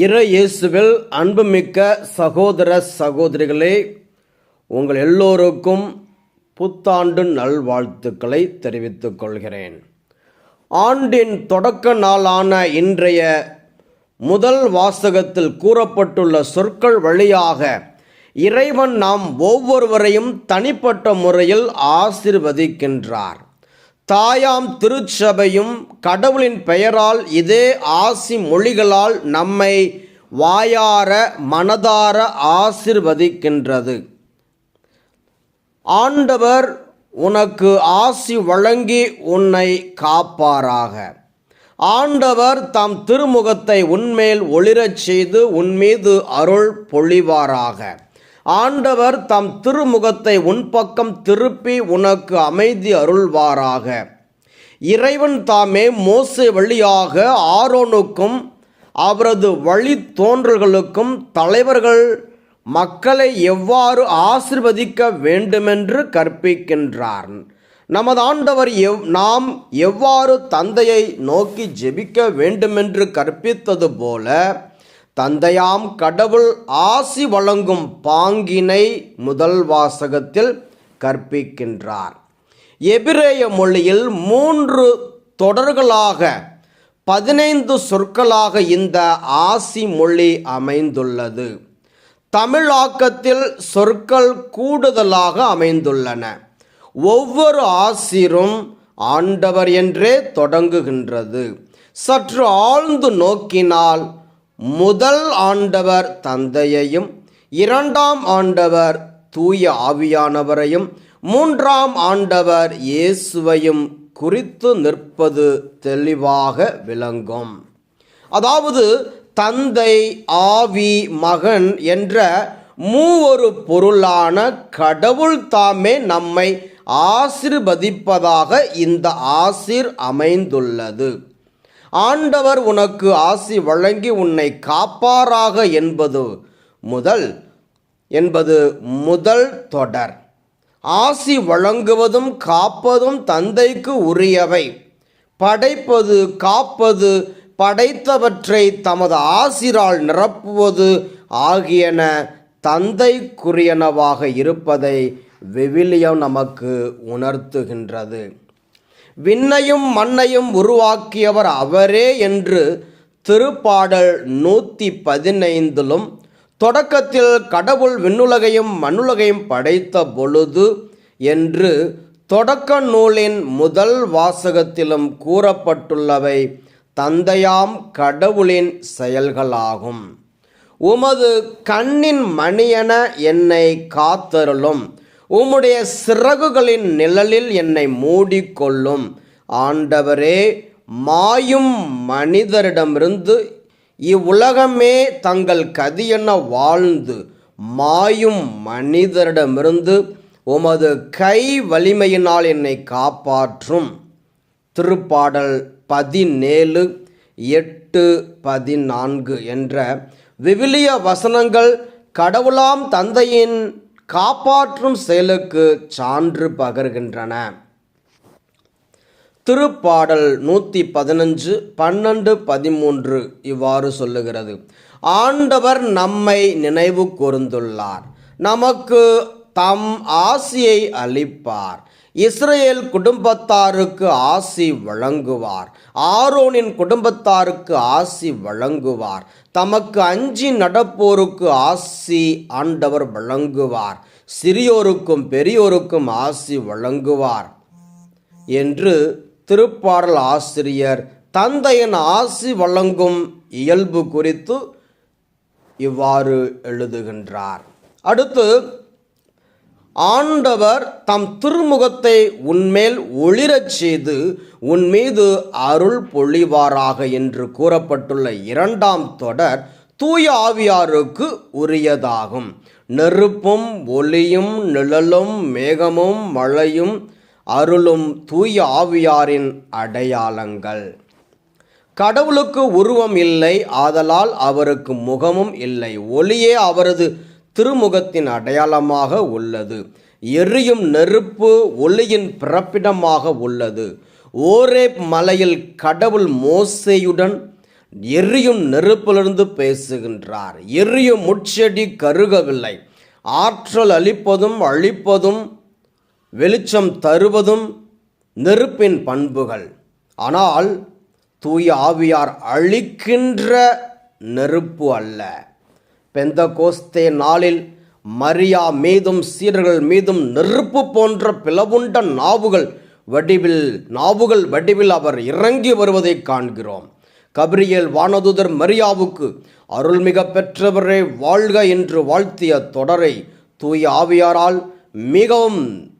இறையேசுவில் அன்புமிக்க சகோதர சகோதரிகளே உங்கள் எல்லோருக்கும் புத்தாண்டு நல்வாழ்த்துக்களை தெரிவித்துக் கொள்கிறேன். ஆண்டின் தொடக்க நாளான இன்றைய முதல் வாசகத்தில் கூறப்பட்டுள்ள சொற்கள் வழியாக இறைவன் நாம் ஒவ்வொருவரையும் தனிப்பட்ட முறையில் ஆசிர்வதிக்கின்றார். தாயாம் திருச்சபையும் கடவுளின் பெயரால் இதே ஆசி மொழிகளால் நம்மை வாயார மனதார ஆசிர்வதிக்கின்றது. ஆண்டவர் உனக்கு ஆசி வழங்கி உன்னை காப்பாராக. ஆண்டவர் தம் திருமுகத்தை உன்மேல் ஒளிரச் செய்து உன்மீது அருள் பொழிவாராக. ஆண்டவர் தம் திருமுகத்தை உன் பக்கம் திருப்பி உனக்கு அமைதி அருள்வாராக. இறைவன் தாமே மோசை வழியாக ஆரோனுக்கும் அவரது வழி தோன்றல்களுக்கும் தலைவர்கள் மக்களை எவ்வாறு ஆசிர்வதிக்க வேண்டுமென்று கற்பிக்கின்றார். நமது ஆண்டவர் எவ் நாம் எவ்வாறு தந்தையை நோக்கி ஜெபிக்க வேண்டுமென்று கற்பித்தது போல தந்தையாம் கடவுள் ஆசி வழங்கும் பாங்கினை முதல் வாசகத்தில் கற்பிக்கின்றார். எபிரேய மொழியில் மூன்று தொடர்களாக பதினைந்து சொற்களாக இந்த ஆசி மொழி அமைந்துள்ளது. தமிழாக்கத்தில் சொற்கள் கூடுதலாக அமைந்துள்ளன. ஒவ்வொரு ஆசிரும் ஆண்டவர் என்றே தொடங்குகின்றது. சற்று ஆழ்ந்து நோக்கினால் முதல் ஆண்டவர் தந்தையையும் இரண்டாம் ஆண்டவர் தூய ஆவியானவரையும் மூன்றாம் ஆண்டவர் இயேசுவையும் குறித்து நிற்பது தெளிவாக விளங்கும். அதாவது தந்தை ஆவி மகன் என்ற மூவொரு பொருளான கடவுள் தாமே நம்மை ஆசிர்வதிப்பதாக இந்த ஆசிர் அமைந்துள்ளது. ஆண்டவர் உனக்கு ஆசி வழங்கி உன்னை காப்பாராக என்பது முதல் என்பது முதல் தொடர். ஆசி வழங்குவதும் காப்பதும் தந்தைக்கு உரியவை. படைப்பது காப்பது படைத்தவற்றை தமது ஆசிரால் நிரப்புவது ஆகியன தந்தைக்குரியனவாக இருப்பதை விவிலியம் நமக்கு உணர்த்துகின்றது. விண்ணையும் மண்ணையும் உருவாக்கியவர் அவரே என்று திருப்பாடல் நூற்றி பதினைந்திலும் தொடக்கத்தில் கடவுள் விண்ணுலகையும் மண்ணுலகையும் படைத்த பொழுது என்று தொடக்க நூலின் முதல் வாசகத்திலும் கூறப்பட்டுள்ளவை தந்தையாம் கடவுளின் செயல்களாகும். உமது கண்ணின் மணியென என்னை காத்தருளும். உம்முடைய சிறகுகளின் நிழலில் என்னை மூடிக்கொள்ளும். ஆண்டவரே மாயும் மனிதரிடமிருந்து இவ்வுலகமே தங்கள் கதியென வாழ்ந்து மாயும் மனிதரிடமிருந்து உமது கை வலிமையினால் என்னை காப்பாற்றும். திருப்பாடல் பதினேழு எட்டு பதினான்கு என்ற விவிலிய வசனங்கள் கடவுளாம் தந்தையின் காப்பாற்றும் செயலுக்கு சான்று பகர்கின்றன. திருப்பாடல் நூற்றி பதினஞ்சு பன்னெண்டு பதிமூன்று இவ்வாறு சொல்லுகிறது. ஆண்டவர் நம்மை நினைவு கூர்ந்துள்ளார். நமக்கு தம் ஆசியை அளிப்பார். இஸ்ரேல் குடும்பத்தாருக்கு ஆசி வழங்குவார். ஆரோனின் குடும்பத்தாருக்கு ஆசி வழங்குவார். தமக்கு அஞ்சி நடப்போருக்கு ஆசி ஆண்டவர் வழங்குவார். சிறியோருக்கும் பெரியோருக்கும் ஆசி வழங்குவார் என்று திருப்பாடல் ஆசிரியர் தந்தையின் ஆசி வழங்கும் இயல்பு குறித்து இவ்வாறு எழுதுகின்றார். அடுத்து ஆண்டவர் தம் திருமுகத்தை உன்மேல் ஒளிரச் செய்து உன் மீது அருள் பொழிவாராக என்று கூறப்பட்டுள்ள இரண்டாம் தொடர் தூய ஆவியாருக்கு உரியதாகும். நெருப்பும் ஒளியும் நிழலும் மேகமும் மழையும் அருளும் தூய ஆவியாரின் அடையாளங்கள். கடவுளுக்கு உருவம் இல்லை ஆதலால் அவருக்கு முகமும் இல்லை. ஒளியே அவரது திருமுகத்தின் அடையாளமாக உள்ளது. எரியும் நெருப்பு ஒளியின் பிறப்பிடமாக உள்ளது. ஓரே மலையில் கடவுள் மோசையுடன் எரியும் நெருப்பிலிருந்து பேசுகின்றார். எரியும் முட்செடி கருகவில்லை. ஆற்றல் அளிப்பதும் அழிப்பதும் வெளிச்சம் தருவதும் நெருப்பின் பண்புகள். ஆனால் தூய ஆவியார் அழிக்கின்ற நெருப்பு அல்ல. பெந்த கோஸ்தே நாளில் மரியா மீதும் சீரர்கள் மீதும் நெருப்பு போன்ற பிளவுண்ட நாவுகள் வடிவில் நாவுகள் வடிவில் அவர் இறங்கி வருவதை காண்கிறோம். கபிரியல் வானதுதர் மரியாவுக்கு அருள்மிக பெற்றவரே வாழ்க என்று வாழ்த்திய தொடரை தூய ஆவியாரால் மிகவும்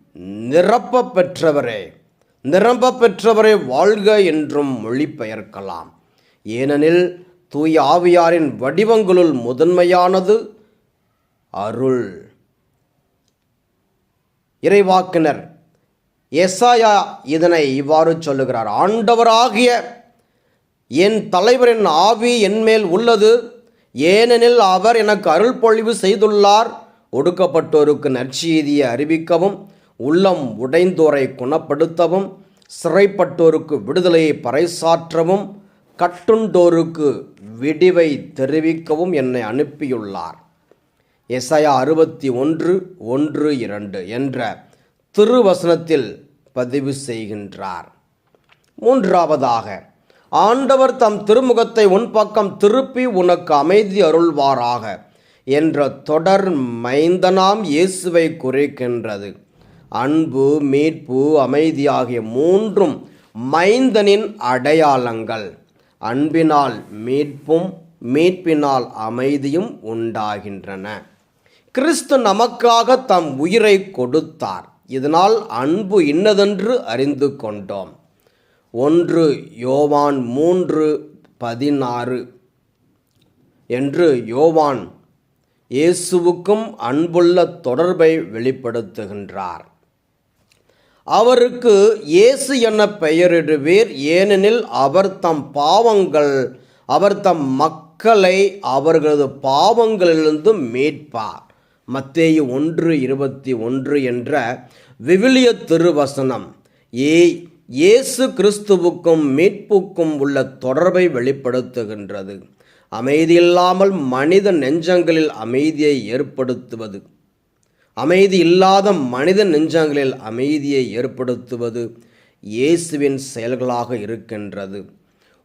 நிரப்ப பெற்றவரே நிரம்ப பெற்றவரே வாழ்க என்றும் மொழிபெயர்க்கலாம். ஏனெனில் தூய ஆவியாரின் வடிவங்களுள் முதன்மையானது அருள். இறைவாக்கினர் எஸ்ஆயா இதனை இவ்வாறு சொல்லுகிறார். ஆண்டவராகிய என் தலைவரின் ஆவி என்மேல் உள்ளது. ஏனெனில் அவர் எனக்கு அருள் பொழிவு செய்துள்ளார். ஒடுக்கப்பட்டோருக்கு நற்செய்தியை அறிவிக்கவும் உள்ளம் உடைந்தோரை குணப்படுத்தவும் சிறைப்பட்டோருக்கு விடுதலையை பறைசாற்றவும் கட்டுண்டோருக்கு விடிவை தெரிவிக்கவும் என்னை அனுப்பியுள்ளார். எசையா அறுபத்தி ஒன்று ஒன்று இரண்டு என்ற திருவசனத்தில் பதிவு செய்கின்றார். மூன்றாவதாக ஆண்டவர் தம் திருமுகத்தை உன் பக்கம் திருப்பி உனக்கு அமைதி அருள்வாராக என்ற தொடர் மைந்தனாம் இயேசுவை குறிக்கின்றது. அன்பு மீட்பு அமைதி ஆகிய மூன்றும் மைந்தனின் அடையாளங்கள். அன்பினால் மீட்பும் மீட்பினால் அமைதியும் உண்டாகின்றன. கிறிஸ்து நமக்காக தம் உயிரை கொடுத்தார். இதனால் அன்பு இன்னதென்று அறிந்து கொண்டோம். ஒன்று யோவான் மூன்று பதினாறு. என்று யோவான் இயேசுவுக்கும் அன்புள்ள தொடர்பை வெளிப்படுத்துகின்றார். அவருக்கு இயேசு என பெயரிடுவீர். ஏனெனில் அவர் தம் பாவங்கள் அவர் தம் மக்களை அவர்களது பாவங்களிலிருந்து மீட்பார். மத்தேயு ஒன்று இருபத்தி ஒன்று என்ற விவிலிய திருவசனம். ஏ இயேசு கிறிஸ்துவுக்கும் மீட்புக்கும் உள்ள தொடர்பை வெளிப்படுத்துகின்றது. அமைதியில்லாமல் மனித நெஞ்சங்களில் அமைதியை ஏற்படுத்துவது. அமைதி இல்லாத மனித நெஞ்சங்களில் அமைதியை ஏற்படுத்துவது இயேசுவின் செயல்களாக இருக்கின்றது.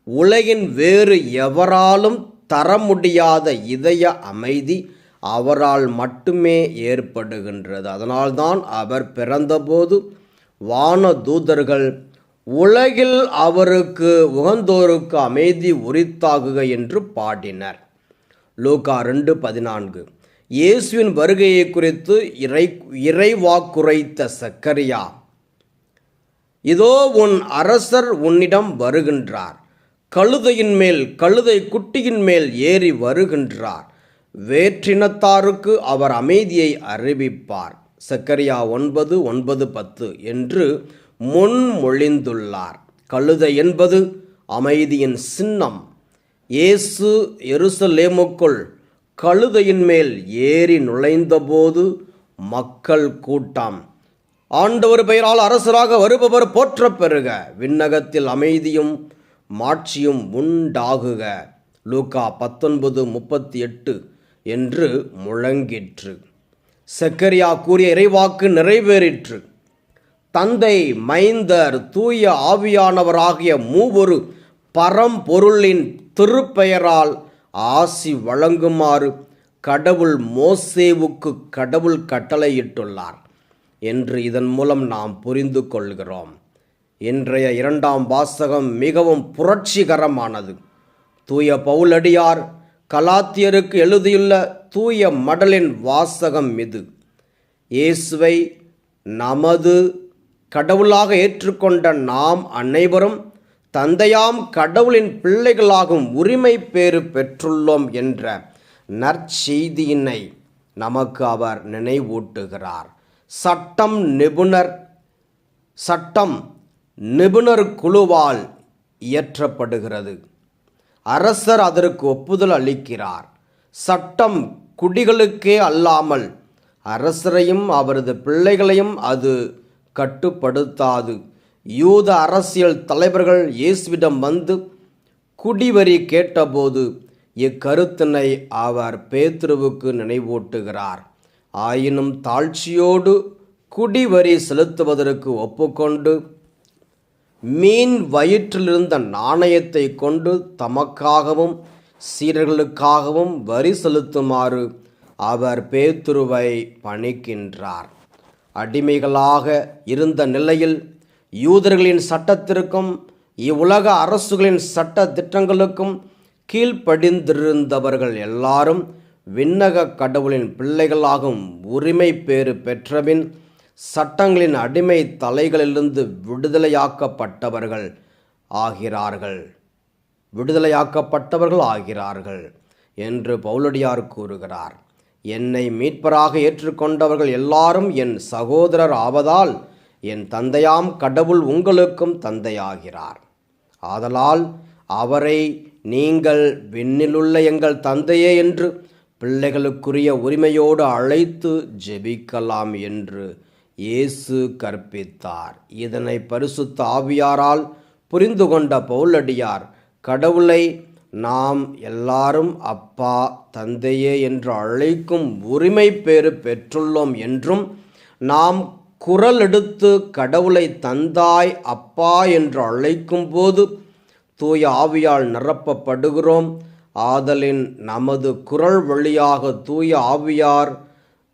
உலகின் வேறு எவராலும் தர முடியாத இதய அமைதி அவரால் மட்டுமே ஏற்படுகின்றது. அதனால்தான் அவர் பிறந்தபோது வான தூதர்கள் உலகில் அவருக்கு உகந்தோருக்கு அமைதி உரித்தாகுக என்று பாடினர். லூகா ரெண்டு பதினான்கு. இயேசுவின் வருகையை குறித்து இறை இறைவாக்குரைத்த சக்கரியா இதோ உன் அரசர் உன்னிடம் வருகின்றார். கழுதையின் மேல் கழுதை குட்டியின் மேல் ஏறி வருகின்றார். வேற்றினத்தாருக்கு அவர் அமைதியை அறிவிப்பார். சக்கரியா ஒன்பது ஒன்பது பத்து என்று முன்மொழிந்துள்ளார். கழுதை என்பது அமைதியின் சின்னம். இயேசு எருசலேமுக்குள் கழுதையின் மேல் ஏறி நுழைந்தபோது மக்கள் கூட்டம். ஆண்டவர் பெயரால் அரசராக வருபவர் போற்ற பெறுக. விண்ணகத்தில் அமைதியும் மாட்சியும் உண்டாகுக. லூக்கா பத்தொன்பது முப்பத்தி எட்டு என்று முழங்கிற்று. செக்கரியா கூறிய இறைவாக்கு நிறைவேறிற்று. தந்தை மைந்தர் தூய ஆவியானவராகிய மூவொரு பரம்பொருளின் திருப்பெயரால் ஆசி வழங்குமாறு கடவுள் மோசேவுக்கு கடவுள் கட்டளையிட்டுள்ளார் என்று இதன் மூலம் நாம் புரிந்து கொள்கிறோம். இன்றைய இரண்டாம் வாசகம் மிகவும் புரட்சிகரமானது. தூய பவுலடியார் கலாத்தியருக்கு எழுதியுள்ள தூய மடலின் வாசகம் இது. இயேசுவை நமது கடவுளாக ஏற்றுக்கொண்ட நாம் அனைவரும் தந்தையாம் கடவுளின் பிள்ளைகளாகும் உரிமை பேறு பெற்றுள்ளோம் என்ற நற்செய்தியினை நமக்கு அவர் நினைவூட்டுகிறார். சட்டம் நிபுணர் சட்டம் நிபுணர் குழுவால் இயற்றப்படுகிறது. அரசர் அதற்கு ஒப்புதல் அளிக்கிறார். சட்டம் குடிகளுக்கே அல்லாமல் அரசரையும் அவரது பிள்ளைகளையும் அது கட்டுப்படுத்தாது. யூத அரசியல் தலைவர்கள் இயேசுவிடம் வந்து குடிவரி கேட்டபோது இக்கருத்தினை அவர் பேத்துருவுக்கு நினைவூட்டுகிறார். ஆயினும் தாழ்ச்சியோடு குடிவரி செலுத்துவதற்கு ஒப்புக்கொண்டு மீன் வயிற்றிலிருந்த நாணயத்தை கொண்டு தமக்காகவும் சீரர்களுக்காகவும் வரி செலுத்துமாறு அவர் பேத்துருவை பணிக்கின்றார். அடிமைகளாக இருந்த நிலையில் யூதர்களின் சட்டத்திற்கும் இவ்வுலக அரசுகளின் சட்ட திட்டங்களுக்கும் கீழ்ப்படிந்திருந்தவர்கள் எல்லாரும் விண்ணக கடவுளின் பிள்ளைகளாகும். உரிமை பேறு பெற்றபின் சட்டங்களின் அடிமை தலைகளிலிருந்து விடுதலையாக்கப்பட்டவர்கள் ஆகிறார்கள். விடுதலையாக்கப்பட்டவர்கள் ஆகிறார்கள் என்று பவுலடியார் கூறுகிறார். என்னை மீட்பராக ஏற்றுக்கொண்டவர்கள் எல்லாரும் என் சகோதரர் ஆவதால் என் தந்தையாம் கடவுள் உங்களுக்கும் தந்தையாகிறார். ஆதலால் அவரை நீங்கள் விண்ணிலுள்ள எங்கள் தந்தையே என்று பிள்ளைகளுக்குரிய உரிமையோடு அழைத்து ஜெபிக்கலாம் என்று இயேசு கற்பித்தார். இதனை பரிசுத்த ஆவியாரால் புரிந்து கொண்ட பவுலடியார் கடவுளை நாம் எல்லாரும் அப்பா தந்தையே என்று அழைக்கும் உரிமை பேறு பெற்றுள்ளோம் என்றும் நாம் குரல் எடுத்து கடவுளை தந்தாய் அப்பா என்று அழைக்கும் போது தூய ஆவியால் நிரப்பப்படுகிறோம். ஆதலின் நமது குரல் வழியாக தூய ஆவியார்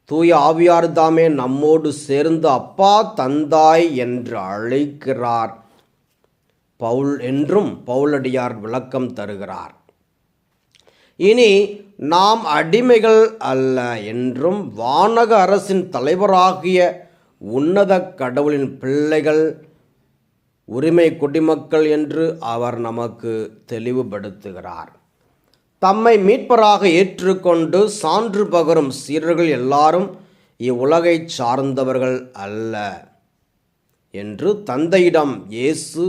தூய ஆவியார் தாமே நம்மோடு சேர்ந்து அப்பா தந்தாய் என்று அழைக்கிறார். பவுல் என்றும் பவுலடியார் விளக்கம் தருகிறார். இனி நாம் அடிமைகள் அல்ல என்றும் வானக அரசின் தலைவராகிய உன்னத கடவுளின் பிள்ளைகள் உரிமை குடிமக்கள் என்று அவர் நமக்கு தெளிவுபடுத்துகிறார். தம்மை மீட்பராக ஏற்றுக்கொண்டு சான்று பகரும் சீரர்கள் எல்லாரும் இவ்வுலகைச் சார்ந்தவர்கள் அல்ல என்று தந்தையிடம் இயேசு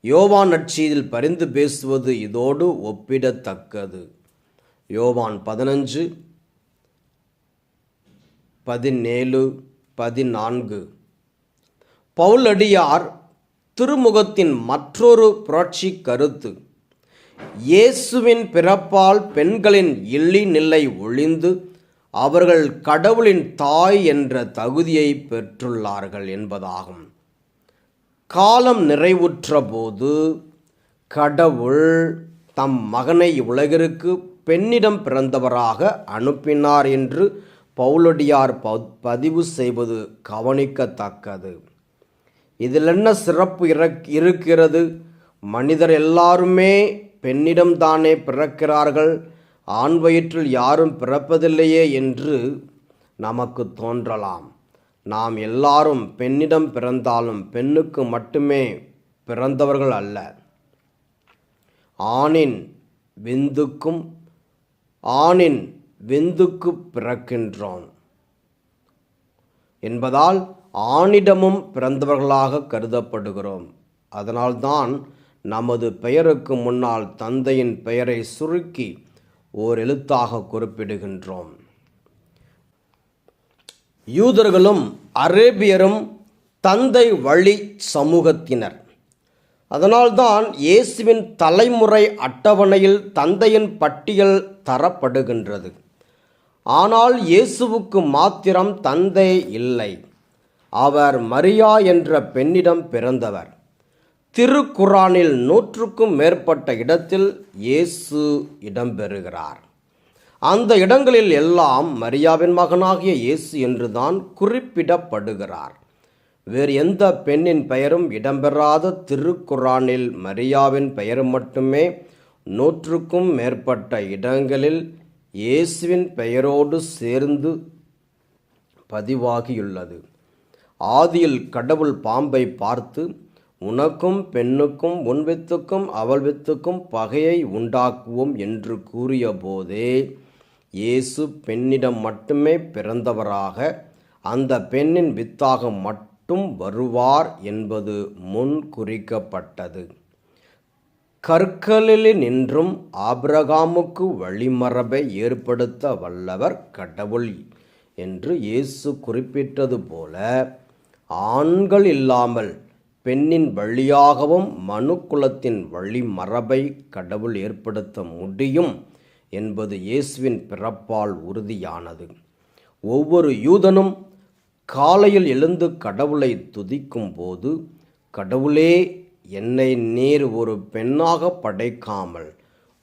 யோவான் நட்சியில் பரிந்து பேசுவது இதோடு ஒப்பிடத்தக்கது. யோவான் பதினஞ்சு பதினேழு பதினான்கு. பவுலடியார் திருமுகத்தின் மற்றொரு புரட்சி கருத்து. இயேசுவின் பிறப்பால் பெண்களின் இல்லி நிலை ஒழிந்து அவர்கள் கடவுளின் தாய் என்ற தகுதியை பெற்றுள்ளார்கள் என்பதாகும். காலம் நிறைவுற்ற போது கடவுள் தம் மகனை உலகிற்கு பெண்ணிடம் பிறந்தவராக அனுப்பினார் என்று பவுலடியார் பதிவு செய்வது கவனிக்கத்தக்கது. இதில் என்ன சிறப்பு இறக் இருக்கிறது? மனிதர் எல்லாருமே பெண்ணிடம்தானே பிறக்கிறார்கள். ஆண் வயிற்றில் யாரும் பிறப்பதில்லையே என்று நமக்கு தோன்றலாம். நாம் எல்லாரும் பெண்ணிடம் பிறந்தாலும் பெண்ணுக்கு மட்டுமே பிறந்தவர்கள் அல்ல. ஆணின் விந்துக்கும் ஆணின் விந்துக்கு பிறக்கின்றோம் என்பதால் ஆணிடமும் பிறந்தவர்களாக கருதப்படுகிறோம். அதனால்தான் நமது பெயருக்கு முன்னால் தந்தையின் பெயரை சுருக்கி ஓர் எழுத்தாக குறிப்பிடுகின்றோம். யூதர்களும் அரேபியரும் தந்தை வழி சமூகத்தினர். அதனால்தான் இயேசுவின் தலைமுறை அட்டவணையில் தந்தையின் பட்டியல் தரப்படுகின்றது. ஆனால் இயேசுவுக்கு மாத்திரம் தந்தை இல்லை. அவர் மரியா என்ற பெண்ணிடம் பிறந்தவர். திருக்குரானில் நூற்றுக்கும் மேற்பட்ட இடத்தில் இயேசு இடம்பெறுகிறார். அந்த இடங்களில் எல்லாம் மரியாவின் மகனாகிய இயேசு என்றுதான் குறிப்பிடப்படுகிறார். வேறு எந்த பெண்ணின் பெயரும் இடம்பெறாத திருக்குரானில் மரியாவின் பெயர் மட்டுமே நூற்றுக்கும் மேற்பட்ட இடங்களில் இயேசுவின் பெயரோடு சேர்ந்து பதிவாகியுள்ளது. ஆதியில் கடவுள் பாம்பை பார்த்து உனக்கும் பெண்ணுக்கும் உன் வித்துக்கும் அவள் வித்துக்கும் பகையை உண்டாக்குவோம் என்று கூறிய போதே இயேசு பெண்ணிடம் மட்டுமே பிறந்தவராக அந்த பெண்ணின் வித்தாக மட்டும் வருவார் என்பது முன் குறிக்கப்பட்டது. கற்களில் நின்றும் ஆபிரகாமுக்கு வழிமரபை ஏற்படுத்த வல்லவர் கடவுள் என்று இயேசு குறிப்பிட்டது போல ஆண்கள் இல்லாமல் பெண்ணின் வழியாகவும் மனுக்குலத்தின் வழிமரபை கடவுள் ஏற்படுத்த முடியும் என்பது இயேசுவின் பிறப்பால் உறுதியானது. ஒவ்வொரு யூதனும் காலையில் எழுந்து கடவுளை துதிக்கும் போது கடவுளே என்னை நீர் ஒரு பெண்ணாக படைக்காமல்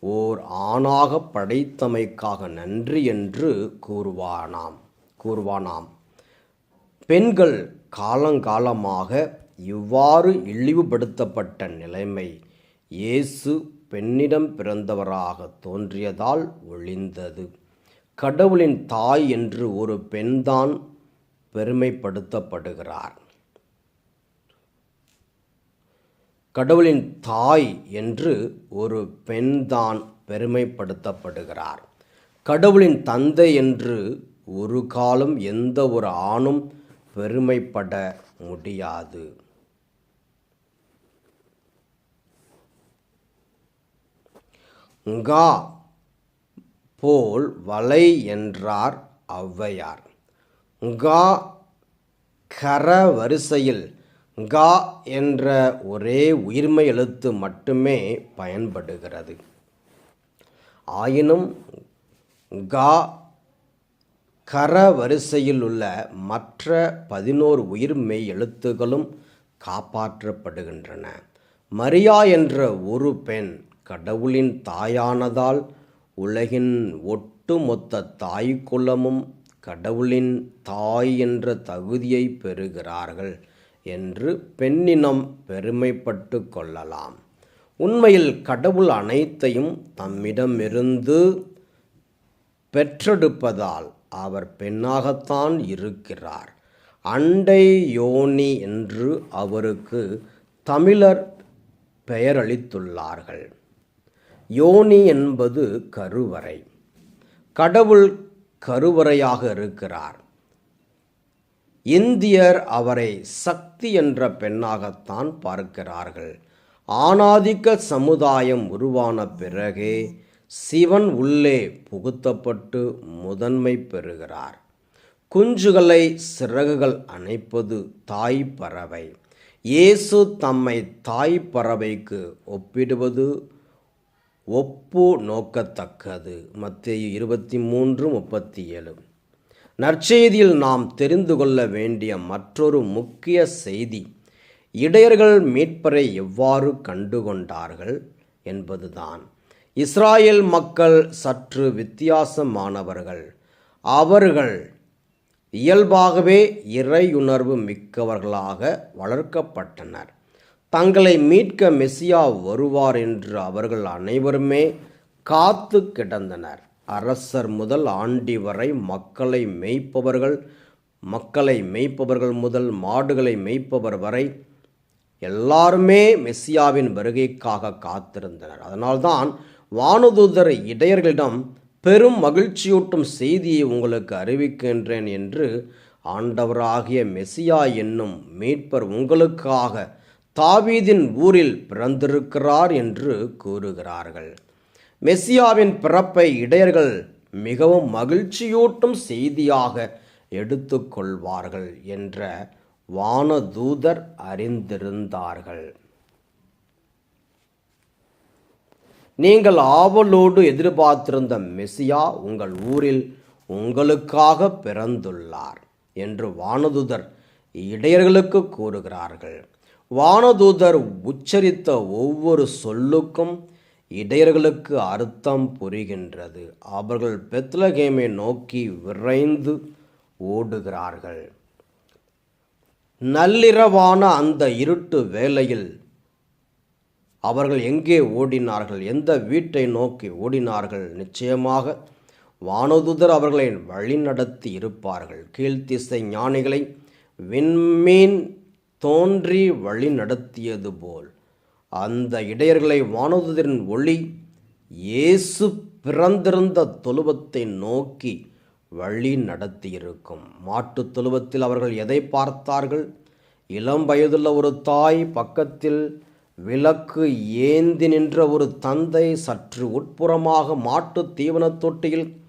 ஓர் ஆணாக படைத்தமைக்காக நன்றி என்று கூறுவானாம் கூறுவானாம். பெண்கள் காலங்காலமாக இவ்வாறு இழிவுபடுத்தப்பட்ட நிலைமை இயேசு பெண்ணிடம் பிறந்தவராக தோன்றியதால் ஒளிந்தது கடவுளின் தாய் என்று ஒரு பெண்தான் பெருமைப்படுத்தப்படுகிறார். கடவுளின் தாய் என்று ஒரு பெண்தான் பெருமைப்படுத்தப்படுகிறார். கடவுளின் தந்தை என்று ஒரு காலம் எந்த ஒரு ஆணும் பெருமைப்பட முடியாது. கா போல் வலை என்றார் ஔவையார். ngா கர வரிசையில் கா என்ற ஒரே உயிர்மை எழுத்து மட்டுமே பயன்படுகிறது. ஆயினும் கா கர வரிசையில் உள்ள மற்ற பதினோரு உயிர்மெய் எழுத்துகளும் காப்பாற்றப்படுகின்றன. மரியா என்ற ஒரு பெண் கடவுளின் தாயானதால் உலகின் ஒட்டுமொத்த தாய் குலமும் கடவுளின் தாய் என்ற தகுதியை பெறுகிறார்கள். என்று பெண்ணினம் பெருமைப்பட்டு கொள்ளலாம். உண்மையில் கடவுள் அனைத்தையும் தம்மிடமிருந்து பெற்றெடுப்பதால் அவர் பெண்ணாகத்தான் இருக்கிறார். அண்டை யோனி என்று அவருக்கு தமிழர் பெயரளித்துள்ளார்கள். யோனி என்பது கருவறை. கடவுள் கருவறையாக இருக்கிறார். இந்தியர் அவரை சக்தி என்ற பெண்ணாகத்தான் பார்க்கிறார்கள். ஆணாதிக்க சமுதாயம் உருவான பிறகே சிவன் உள்ளே புகுத்தப்பட்டு முதன்மை பெறுகிறார். குஞ்சுகளை சிறகுகள் அணைப்பது தாய் பறவை. இயேசு தம்மை தாய் பறவைக்கு ஒப்பிடுவது ஒப்பு நோக்கத்தக்கது. மத்திய இருபத்தி மூன்று முப்பத்தி ஏழு. நற்செய்தியில் நாம் தெரிந்து கொள்ள வேண்டிய மற்றொரு முக்கிய செய்தி. இடையர்கள் மீட்பரை எவ்வாறு கண்டுகொண்டார்கள் என்பதுதான். இஸ்ராயேல் மக்கள் சற்று வித்தியாசமானவர்கள். அவர்கள் இயல்பாகவே இறையுணர்வு மிக்கவர்களாக வளர்க்கப்பட்டனர். தங்களை மீட்க மெசியா வருவார் என்று அவர்கள் அனைவருமே காத்து கிடந்தனர். அரசர் முதல் ஆண்டி வரை மக்களை மேய்ப்பவர்கள் மக்களை மேய்ப்பவர்கள் முதல் மாடுகளை மேய்ப்பவர் வரை எல்லாருமே மெஸ்ஸியாவின் வருகைக்காக காத்திருந்தனர். அதனால்தான் வானதூதர் இடையர்களிடம் பெரும் மகிழ்ச்சியூட்டும் செய்தியை உங்களுக்கு அறிவிக்கின்றேன் என்று ஆண்டவராகிய மெசியா என்னும் மீட்பர் உங்களுக்காக தாவீதின் ஊரில் பிறந்திருக்கிறார் என்று கூறுகிறார்கள். மெஸ்ஸியாவின் பிறப்பை இடையர்கள் மிகவும் மகிழ்ச்சியூட்டும் செய்தியாக எடுத்துக்கொள்வார்கள் என்ற வானதூதர் அறிந்திருந்தார்கள். நீங்கள் ஆவலோடு எதிர்பார்த்திருந்த மெசியா உங்கள் ஊரில் உங்களுக்காக பிறந்துள்ளார் என்று வானதூதர் இடையர்களுக்கு கூறுகிறார்கள். வானதூதர் உச்சரித்த ஒவ்வொரு சொல்லுக்கும் இடையர்களுக்கு அர்த்தம் புரிகின்றது. அவர்கள் பெத்லகேமை நோக்கி விரைந்து ஓடுகிறார்கள். நள்ளிரவான அந்த இருட்டு வேளையில் அவர்கள் எங்கே ஓடினார்கள்? எந்த வீட்டை நோக்கி ஓடினார்கள்? நிச்சயமாக வானதுதர் அவர்களை வழிநடத்தி இருப்பார்கள். கீழ்த்திசை ஞானிகளை விண்மீன் தோன்றி வழி நடத்தியது போல். அந்த இடையர்களை வானோதரின் ஒளி இயேசு பிறந்திருந்த தொழுவத்தை நோக்கி வழி நடத்தியிருக்கும். மாட்டுத் தொழுவத்தில் அவர்கள் எதை பார்த்தார்கள்? இளம் வயதுள்ள ஒரு தாய் பக்கத்தில் விளக்கு ஏந்தி நின்ற ஒரு தந்தை சற்று உட்புறமாக மாட்டுத் தீவனத் தொட்டியில்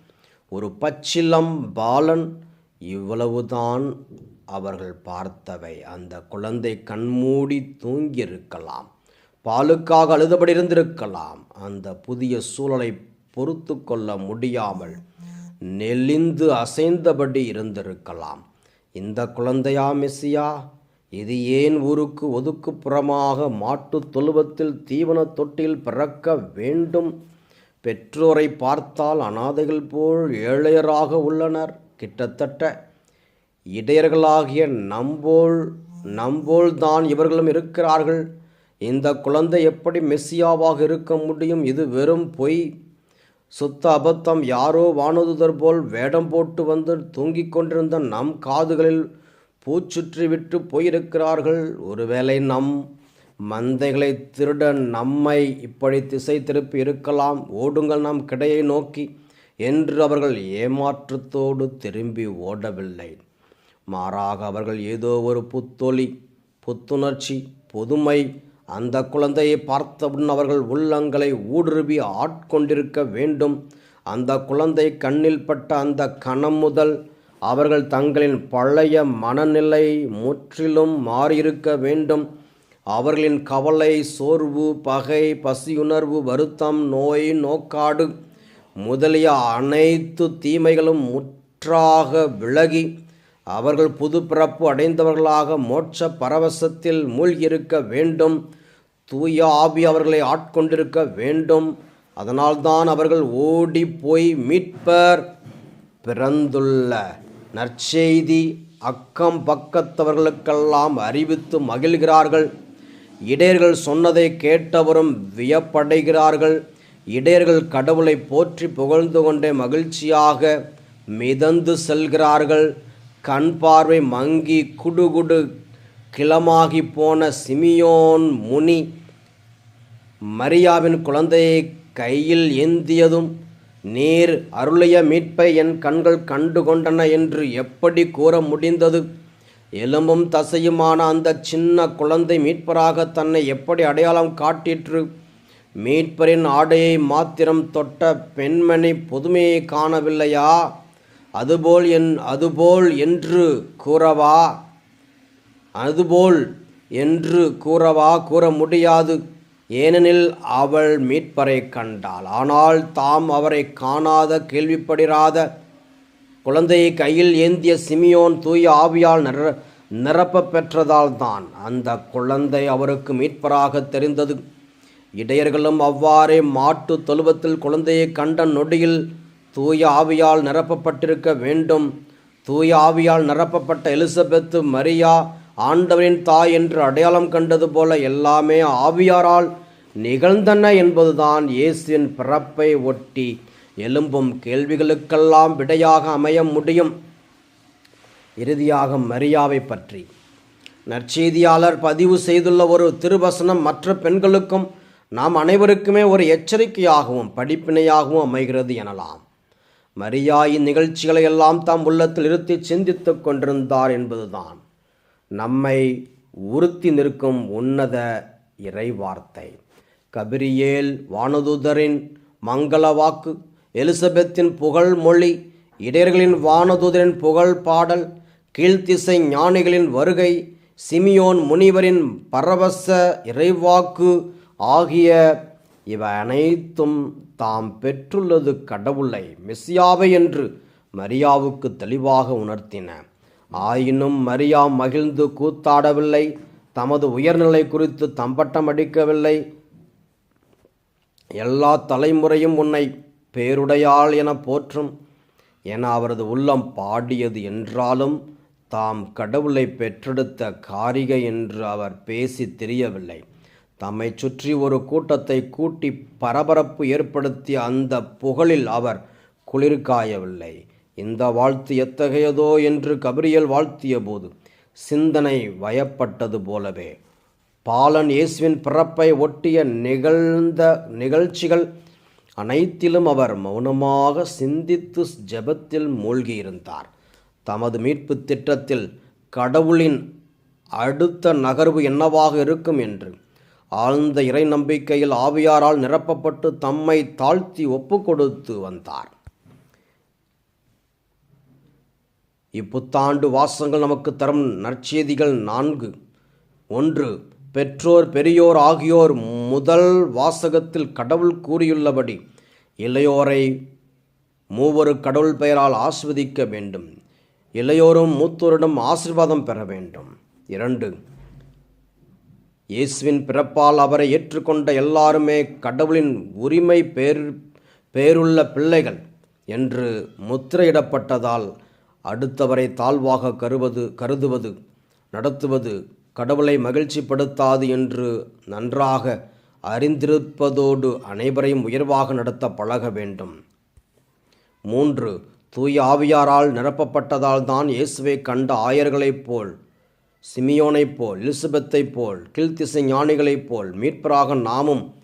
ஒரு பச்சிலம் பாலன் இவ்வளவுதான் அவர்கள் பார்த்தவை. அந்த குழந்தை கண்மூடி தூங்கியிருக்கலாம். பாலுக்காக அழுதபடி இருந்திருக்கலாம் அந்த புதிய சூழலை பொறுத்து கொள்ள முடியாமல் நெளிந்து அசைந்தபடி இருந்திருக்கலாம். இந்த குழந்தையா மெஸ்ஸியா? இது ஏன் ஊருக்கு ஒதுக்குப்புறமாக மாட்டுத் தொழுவத்தில் தீவன தொட்டியில் பிறக்க வேண்டும்? பெற்றோரை பார்த்தால் அனாதைகள் போல் ஏழையராக உள்ளனர். கிட்டத்தட்ட இடையர்களாகிய நம்போல் நம்போல் தான் இவர்களும் இருக்கிறார்கள். இந்த குழந்தை எப்படி மெஸ்ஸியாவாக இருக்க முடியும்? இது வெறும் பொய். சுத்த அபத்தம். யாரோ வானதுதர் போல் வேடம் போட்டு வந்து தூங்கிக் கொண்டிருந்த நம் காதுகளில் பூச்சுற்றி விட்டு போயிருக்கிறார்கள். ஒருவேளை நம் மந்தைகளை திருட நம்மை இப்படி திசை திருப்பி இருக்கலாம். ஓடுங்கள் நம் கிடையை நோக்கி என்று அவர்கள் ஏமாற்றத்தோடு திரும்பி ஓடவில்லை. மாறாக அவர்கள் ஏதோ ஒரு புத்தொலி புத்துணர்ச்சி புதுமை அந்த குழந்தையை பார்த்தவுடன் அவர்கள் உள்ளங்களை ஊடுருவி ஆட்கொண்டிருக்க வேண்டும். அந்த குழந்தை கண்ணில் பட்ட அந்த கணம் முதல் அவர்கள் தங்களின் பழைய மனநிலை முற்றிலும் மாறியிருக்க வேண்டும். அவர்களின் கவலை சோர்வு பகை பசியுணர்வு வருத்தம் நோய் நோக்காடு முதலிய அனைத்து தீமைகளும் முற்றாக விலகி அவர்கள் புது பிறப்பு அடைந்தவர்களாக மோட்ச பரவசத்தில் மூழ்கியிருக்க வேண்டும். தூய ஆவி அவர்களை ஆட்கொண்டிருக்க வேண்டும். அதனால்தான் அவர்கள் ஓடி போய் மீட்பர் பிறந்துள்ள. நற்செய்தி அக்கம் பக்கத்தவர்களுக்கெல்லாம் அறிவித்து மகிழ்கிறார்கள். இடையர்கள் சொன்னதை கேட்டவரும் வியப்படைகிறார்கள். இடையர்கள் கடவுளை போற்றி புகழ்ந்து கொண்டே மகிழ்ச்சியாக மிதந்து செல்கிறார்கள். கண் பார்வை மங்கி குடுகுடு கிளமாகி போன சிமியோன் முனி மரியாவின் குழந்தையை கையில் ஏந்தியதும் நீர் அருளிய மீட்பை என் கண்கள் கண்டு கொண்டன என்று எப்படி கூற முடிந்தது? எலும்பும் தசையுமான அந்த சின்ன குழந்தை மீட்பராக தன்னை எப்படி அடையாளம் காட்டிற்று? மீட்பரின் ஆடையை மாத்திரம் தொட்ட பெண்மணி புதுமையை காணவில்லையா? அதுபோல் என் அதுபோல் என்று கூறவா? அதுபோல் என்று கூறவா கூற முடியாது. ஏனெனில் அவள் மீட்பரை கண்டாள். ஆனால் தாம் அவரை காணாத கேள்விப்படிராத குழந்தையை கையில் ஏந்திய சிமியோன் தூய ஆவியால் நிர நிரப்ப பெற்றதால் தான் அந்த குழந்தை அவருக்கு மீட்பராக தெரிந்தது. இடையர்களும் அவ்வாறே மாட்டு தொழுவத்தில் குழந்தையை கண்ட நொடியில் தூய ஆவியால் நிரப்பப்பட்டிருக்க வேண்டும். தூய ஆவியால் நிரப்பப்பட்ட எலிசபெத்து மரியா ஆண்டவரின் தாய் என்று அடையாளம் கண்டது போல எல்லாமே ஆவியாரால் நிகழ்ந்தன என்பதுதான் இயேசுவின் பிறப்பை ஒட்டி எழும்பும் கேள்விகளுக்கெல்லாம் விடையாக அமைய முடியும். இறுதியாக மரியாவை பற்றி. நற்செய்தியாளர் பதிவு செய்துள்ள ஒரு திருவசனம் மற்ற பெண்களுக்கும் நாம் அனைவருக்குமே ஒரு எச்சரிக்கையாகவும் படிப்பினையாகவும் அமைகிறது எனலாம். மரியா இந்நிகழ்ச்சிகளை எல்லாம் தாம் உள்ளத்தில் இருத்தி சிந்தித்துக் கொண்டிருந்தார் என்பதுதான். நம்மை உறுத்தி நிற்கும் உன்னத இறைவார்த்தை. கபிரியேல் வானதூதரின் மங்கள வாக்கு எலிசபெத்தின் புகழ் மொழி இடையர்களின் வானதூதரின் புகழ் பாடல் கீழ்த்திசை ஞானிகளின் வருகை சிமியோன் முனிவரின் பரவச இறைவாக்கு ஆகிய இவை அனைத்தும் தாம் பெற்றுள்ளது கடவுளை மெஸ்ஸியாவை என்று மரியாவுக்கு தெளிவாக உணர்த்தின. ஆயினும் மரியா மகிழ்ந்து கூத்தாடவில்லை. தமது உயர்நிலை குறித்து தம்பட்டம் அடிக்கவில்லை. எல்லா தலைமுறையும் உன்னை பேருடையாள் என போற்றும். என அவரது உள்ளம் பாடியது என்றாலும் தாம் கடவுளை பெற்றெடுத்த காரிகை என்று அவர் பேசி தெரியவில்லை. தம்மை சுற்றி ஒரு கூட்டத்தை கூட்டி பரபரப்பு ஏற்படுத்திய அந்த புகழில் அவர் குளிர்காயவில்லை. இந்த வாழ்த்து எத்தகையதோ என்று கபிரியல் வாழ்த்திய போது சிந்தனை வயப்பட்டது போலவே பாலன் இயேசுவின் பிறப்பை ஒட்டிய நிகழ்ந்த நிகழ்ச்சிகள் அனைத்திலும் அவர் மௌனமாக சிந்தித்து ஜெபத்தில் மூழ்கியிருந்தார். தமது மீட்பு திட்டத்தில் கடவுளின் அடுத்த நகர்வு என்னவாக இருக்கும் என்று ஆழ்ந்த இறை நம்பிக்கையில் ஆவியாரால் நிரப்பப்பட்டு தம்மை தாழ்த்தி ஒப்பு கொடுத்து வந்தார். இப்புத்தாண்டு வாசங்கள் நமக்கு தரும் நற்செய்திகள் நான்கு. ஒன்று பெற்றோர் பெரியோர் ஆகியோர் முதல் வாசகத்தில் கடவுள் கூறியுள்ளபடி இளையோரை மூவரு கடவுள் பெயரால் ஆஸ்வதிக்க வேண்டும். இளையோரும் மூத்தோரிடம் ஆசீர்வாதம் பெற வேண்டும். இரண்டு இயேசுவின் பிறப்பால் அவரை ஏற்றுக்கொண்ட எல்லாருமே கடவுளின் உரிமை பேர் பேருள்ள பிள்ளைகள் என்று முத்திரையிடப்பட்டதால் அடுத்தவரை தாழ்வாக கருவது கருதுவது நடத்துவது கடவுளை மகிழ்ச்சிப்படுத்தாது என்று நன்றாக அறிந்திருப்பதோடு அனைவரையும் உயர்வாக நடத்த பழக வேண்டும். மூன்று தூய ஆவியாரால் நிரப்பப்பட்டதால் தான் இயேசுவை கண்ட ஆயர்களைப் போல் சிமியோனைப் போல் எலிசபெத்தைப் போல் கீழ்த்திசை ஞானிகளைப் போல் மீட்பராக நாமும்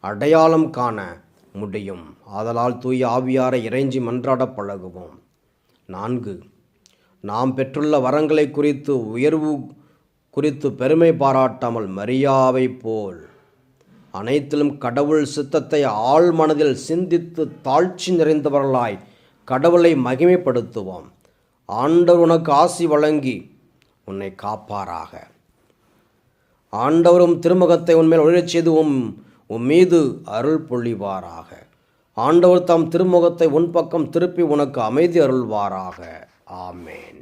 அடையாளம் காண முடியும். ஆதலால் தூய ஆவியாரை இறைஞ்சி மன்றாட பழகுவோம். நான்கு. நாம் பெற்றுள்ள வரங்களை குறித்து உயர்வு குறித்து பெருமை பாராட்டாமல் மரியாவை போல். அனைத்திலும் கடவுள் சித்தத்தை ஆழ் மனதில் சிந்தித்து தாழ்ச்சி நிறைந்தவர்களாய் கடவுளை மகிமைப்படுத்துவோம். ஆண்டவர் உனக்கு ஆசி வழங்கி உன்னை காப்பாராக. ஆண்டவரும் திருமுகத்தை உன்மேல் ஒழியச் செய்து உம் உன் மீது அருள் பொழிவாராக ஆண்டவர் தம் திருமுகத்தை உன் பக்கம் திருப்பி உனக்கு அமைதி அருள்வாராக. ஆமேன்.